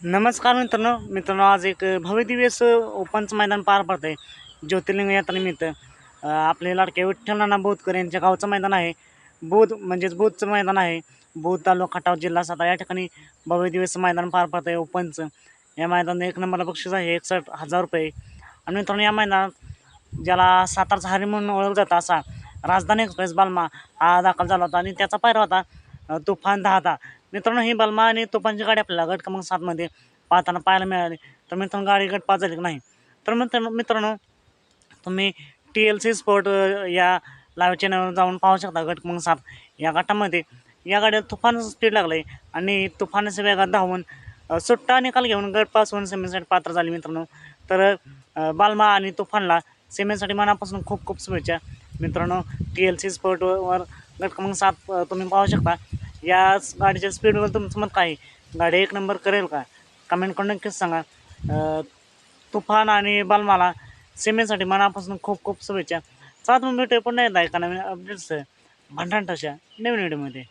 नमस्कार मित्रांनो. मित्रांनो आज एक भव्य दिवस ओपनचं मैदान पार पडतं आहे ज्योतिर्लिंग यात्रेनिमित्त आपले लाडके विठ्ठल नाना बोधकर यांच्या गावचं मैदान आहे. बोध म्हणजेच बोधचं मैदान आहे. बोध तालुका खटाव जिल्हा सातारा. या ठिकाणी भव्य दिवस मैदान पार पडतं आहे ओपनचं. या मैदानात एक नंबरला बक्षीस आहे एकसष्ट हजार रुपये. आणि मित्रांनो या मैदानात ज्याला सातारचा हरी म्हणून ओळख जातं असा राजधानी एक्सप्रेस बालमा हा दाखल झाला होता. आणि त्याचा पायरा होता तुफान दहा मित्रांनो ही बलमा आणि तुफानची गाडी आपल्याला गट क्रमांक सातमध्ये पाहताना पाहायला मिळाली. तर मित्रांनो गाडी गट पाच झाली की नाही? तर मित्रांनो मित्रांनो तुम्ही टी एल सी स्पोर्ट या लाईव्ह चॅनलवर जाऊन पाहू शकता गट क्रमांक सात. या गटामध्ये या गाडीला तुफान स्पीड लागलं आहे आणि तुफानाच्या वेगात धावून सुट्टा निकाल घेऊन गट पास होऊन सेमीसाठी पात्र झाली मित्रांनो. तर बालमा आणि तुफानला सेमीसाठी मनापासून खूप खूप शुभेच्छा. मित्रांनो टी एल सी स्पोर्टवर गट क्रमांक सात तुम्ही पाहू शकता. या गाडीच्या स्पीडवर तुमचं मत काय? गाडी एक नंबर करेल का? कमेंट करून नक्कीच सांगा. तुफान आणि बालमाला सेमीसाठी मनापासून खूप खूप शुभेच्छा. सात भेटू पुन्हा येत आहे का नवीन अपडेट्स भांडण तशा नवीन व्हिडिओमध्ये